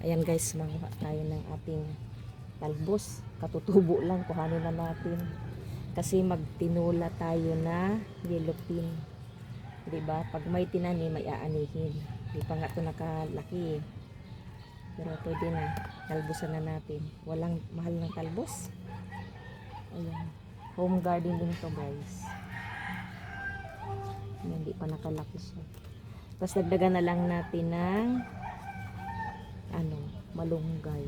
Ayan guys, manguha tayo ng ating talbos. Katutubo lang, kuhanin na natin. Kasi magtinula tayo na yellow pin. ba? Pag may tinanim, may aanihin. Di pa nga ito nakalaki. Pero pwede na. Talbosan na natin. Walang mahal ng talbos. Ayan. Home garden din to guys. Hindi pa nakalaki siya. Tapos dagdagan na lang natin ng ano, malunggay.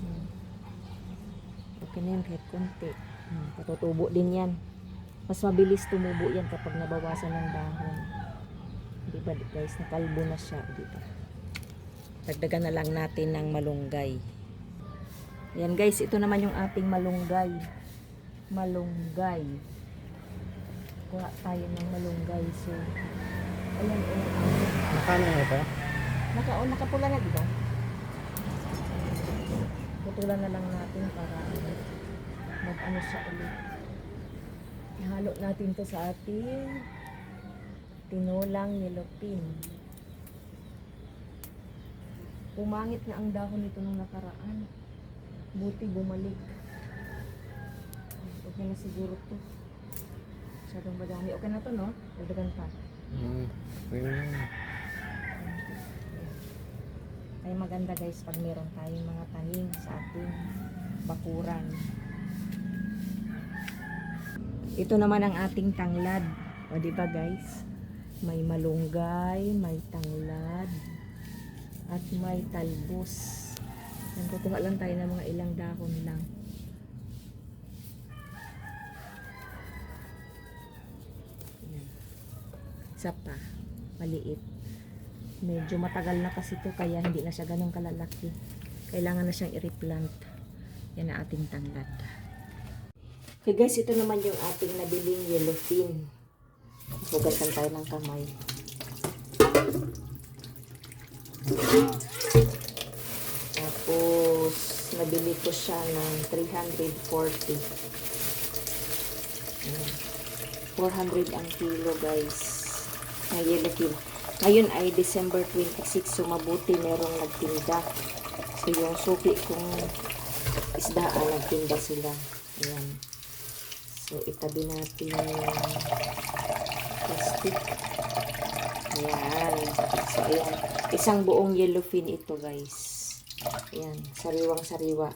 Hmm. Okay na yan kahit konti. Hmm, Katutubo din yan. Mas mabilis tumubo yan kapag nabawasan ng dahon. Di ba guys, nakalbo na siya. Di? Dagdagan na lang natin ng malunggay. Yan guys, ito naman yung ating malunggay. Malunggay. Kuha tayo ng malunggay. So, ayan, ayan. Nakano na ito? Naka, oh, nakapula na, di ba? Putulan na lang natin para ano, mag-ano siya ulit. Ihalo natin to sa ating tinulang nilopin. Pumangit na ang dahon nito nung nakaraan. Buti bumalik. Okay na siguro to. Masyadong madami. Okay na to, no? Dagdagan pa. Hmm. Okay na maganda guys pag meron tayong mga tanim sa ating bakuran. Ito naman ang ating tanglad. O ba guys? May malunggay, may tanglad, at may talbos. Yan, lang tayo ng mga ilang dahon lang. Yan. Isa pa, maliit medyo matagal na kasi to kaya hindi na siya ganun kalalaki. Kailangan na siyang i-replant. Yan ang ating tanglad okay guys ito naman yung ating nabiling yellowfin. Hugasan tayo ng kamay. Tapos nabili ko siya ng 340 Ayan. 400 ang kilo guys ng yellowfin ngayon ay December 26, so mabuti merong nagtinda. So yung suki kong isdaan, nagtinda sila. Ayan. So itabi natin yung plastic. Ayan. So ayan. Isang buong yellowfin ito guys. Ayan. Sariwang sariwa.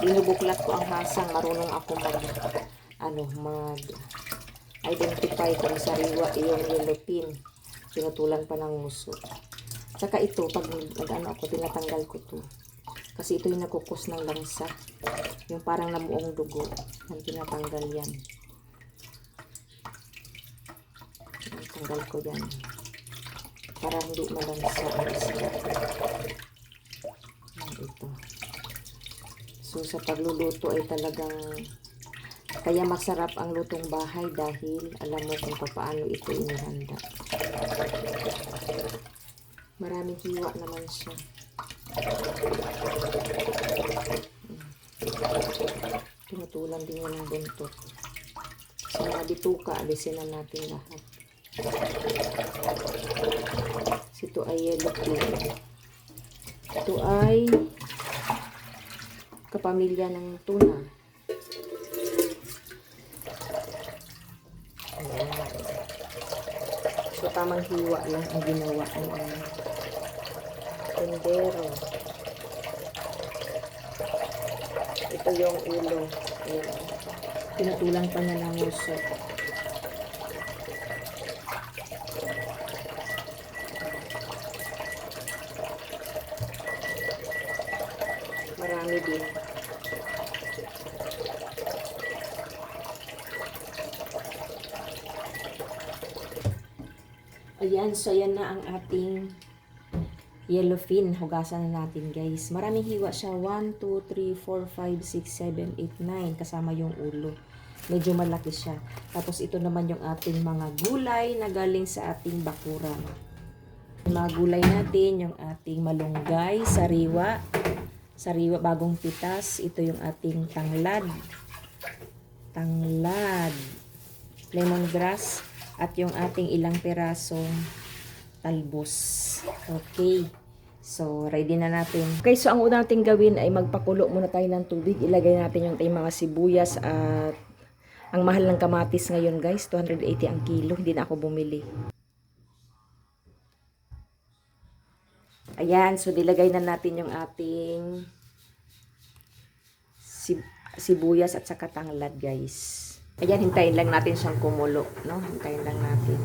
Binubuklat ko ang hasang. Marunong ako mag ano, mag identify kung sariwa yung yellowfin pinutulan pa ng muso. Saka ito, pag nag-ano ako, tinatanggal ko to. Kasi ito yung nakukos ng langsa. Yung parang namuong dugo. Yan, tinatanggal yan. Yan, Tanggal ko yan. Para hindi malangsa ang ito. So, sa pagluluto ay talagang kaya masarap ang lutong bahay dahil alam mo kung paano ito inihanda. Maraming hiwa naman siya. Tinutulan din yan ng buntot. Sa mga bituka, alisin na natin lahat. Ito ay yellow pea. Ito ay kapamilya ng tuna. Ayan. So, tamang hiwa lang ang ginawa ng tendero. Ito yung ulo. Ayan. Pa niya ng uso. Marami din. Ayan, so yan na ang ating yellowfin. Hugasan na natin guys. Maraming hiwa siya. 1, 2, 3, 4, 5, 6, 7, 8, 9. Kasama yung ulo. Medyo malaki siya. Tapos ito naman yung ating mga gulay na galing sa ating bakuran. Mga gulay natin, yung ating malunggay, sariwa, sariwa bagong pitas. Ito yung ating tanglad. Tanglad. Lemongrass at yung ating ilang perasong talbos. Okay. So, ready na natin. Okay, so ang una natin gawin ay magpakulo muna tayo ng tubig. Ilagay natin yung tayong mga sibuyas at ang mahal ng kamatis ngayon guys, 280 ang kilo. Hindi na ako bumili. Ayan, so dilagay na natin yung ating sib- sibuyas at saka tanglad guys. Ayan, hintayin lang natin siyang kumulo, no? Hintayin lang natin.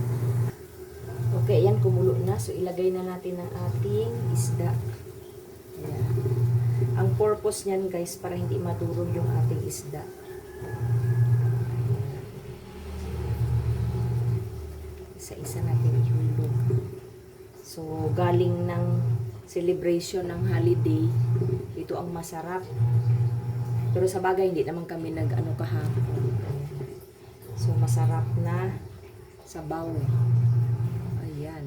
Okay, ayan, kumulo na. So, ilagay na natin ang ating isda. Ayan. Ang purpose niyan, guys, para hindi madurog yung ating isda. Isa-isa natin ihulog. So, galing ng celebration ng holiday, ito ang masarap. Pero sa bagay, hindi naman kami nag-ano kahapon. So, masarap na sabaw. Ayan.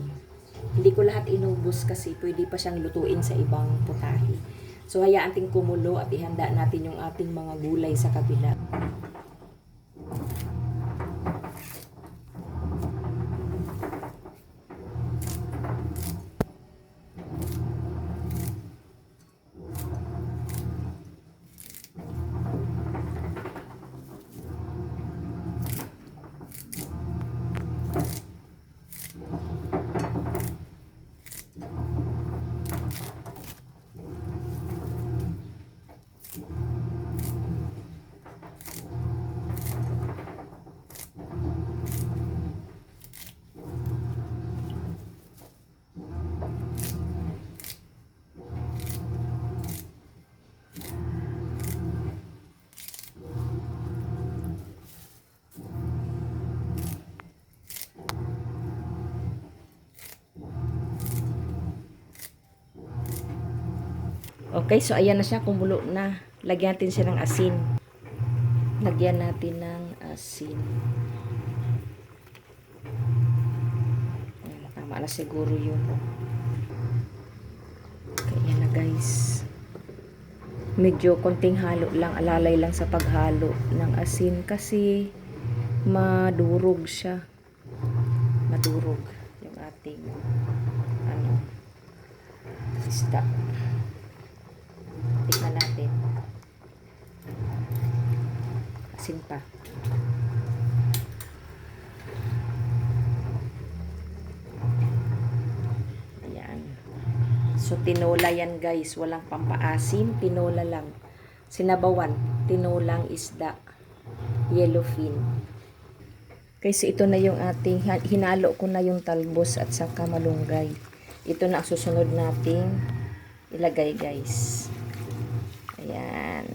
Hindi ko lahat inubos kasi pwede pa siyang lutuin sa ibang putahe. So, hayaan ting kumulo at ihanda natin yung ating mga gulay sa kabila. Okay, so ayan na siya, kumulo na. Lagyan natin siya ng asin. Lagyan natin ng asin. Ayan, tama na siguro yun. Okay, ayan na guys. Medyo konting halo lang, alalay lang sa paghalo ng asin kasi madurog siya. Madurog yung ating ano, isda. Natin. Asin pa. Ayan. So, tinola yan guys. Walang pampaasim. Tinola lang. Sinabawan. Tinolang isda. Yellowfin. Kasi ito na yung ating, hinalo ko na yung talbos at saka malunggay. Ito na ang susunod nating ilagay guys. Ayan.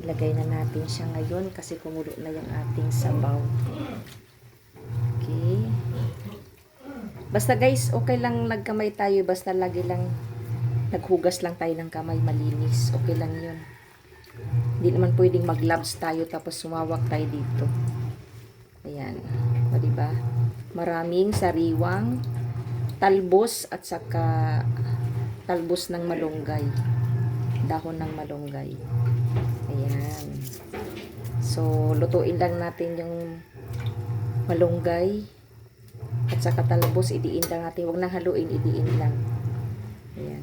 Ilagay na natin siya ngayon kasi kumulo na yung ating sabaw. Okay. Basta guys, okay lang nagkamay tayo. Basta lagi lang naghugas lang tayo ng kamay malinis. Okay lang yun. Hindi naman pwedeng mag-gloves tayo tapos sumawak tayo dito. Ayan. O, diba? Maraming sariwang talbos at saka talbos ng malunggay. Dahon ng malunggay. Ayan. So, lutuin lang natin yung malunggay at saka talbos, idiin lang natin. Huwag nang haluin, idiin lang. Ayan.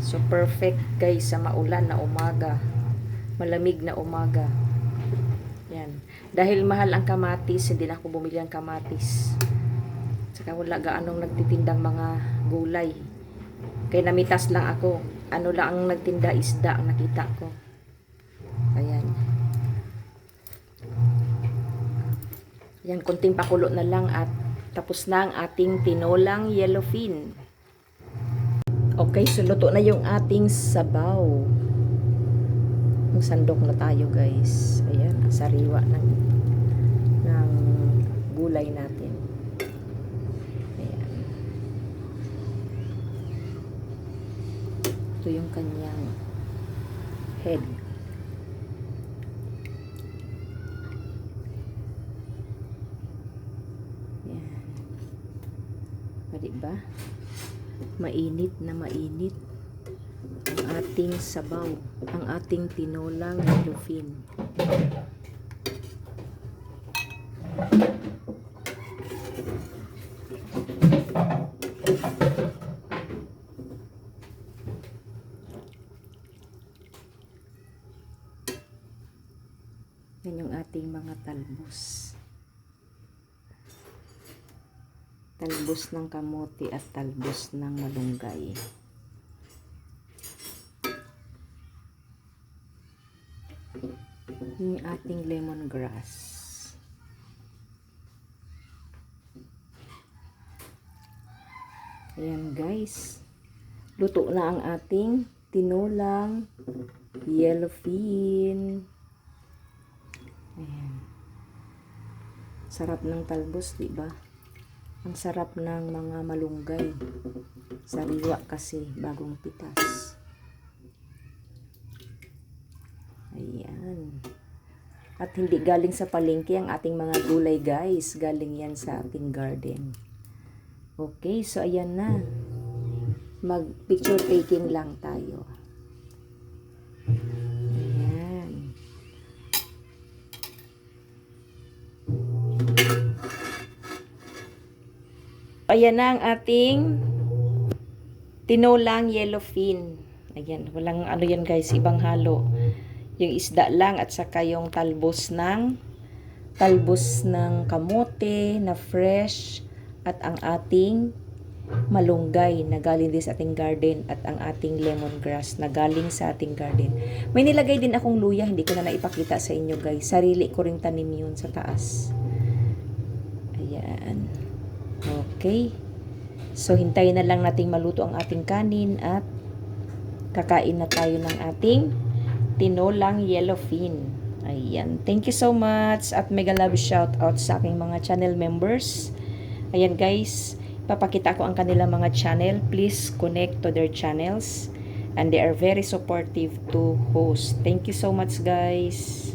So, perfect guys sa maulan na umaga. Malamig na umaga. Ayan. Dahil mahal ang kamatis, hindi na ako bumili ng kamatis. Saka wala gaanong nagtitindang mga gulay. Kaya namitas lang ako. Ano lang ang nagtinda isda ang nakita ko. Ayan. Yan, konting pakulo na lang at tapos na ang ating tinolang yellowfin. Okay, so luto na yung ating sabaw. Ang sandok na tayo guys. Ayan, sariwa ng gulay natin. Ayan. Ito yung kanyang head. Ayan. O, diba? Mainit na mainit ang ating sabaw, ang ating tinolang lufin. yung ating mga talbos. Talbos ng kamote at talbos ng malunggay. Yung ating lemongrass. Ayan guys. Luto na ang ating tinulang yellowfin. Ayan. Sarap ng talbos, di ba? Ang sarap ng mga malunggay. Sariwa kasi, bagong pitas. Ayan. At hindi galing sa palengke ang ating mga gulay guys. Galing yan sa ating garden. Okay, so ayan na. Mag picture taking lang tayo. Ayan na ang ating tinulang yellowfin. Ayan, walang ano yan guys, ibang halo. Yung isda lang at saka yung talbos ng talbos ng kamote na fresh at ang ating malunggay na galing din sa ating garden at ang ating lemongrass na galing sa ating garden. May nilagay din akong luya, hindi ko na naipakita sa inyo guys. Sarili ko ring tanim yun sa taas. Ayan. Okay. So, hintayin na lang nating maluto ang ating kanin at kakain na tayo ng ating tinolang yellowfin. Ayan. Thank you so much at mega love shout out sa aking mga channel members. Ayan guys, papakita ko ang kanilang mga channel. Please connect to their channels and they are very supportive to host. Thank you so much guys.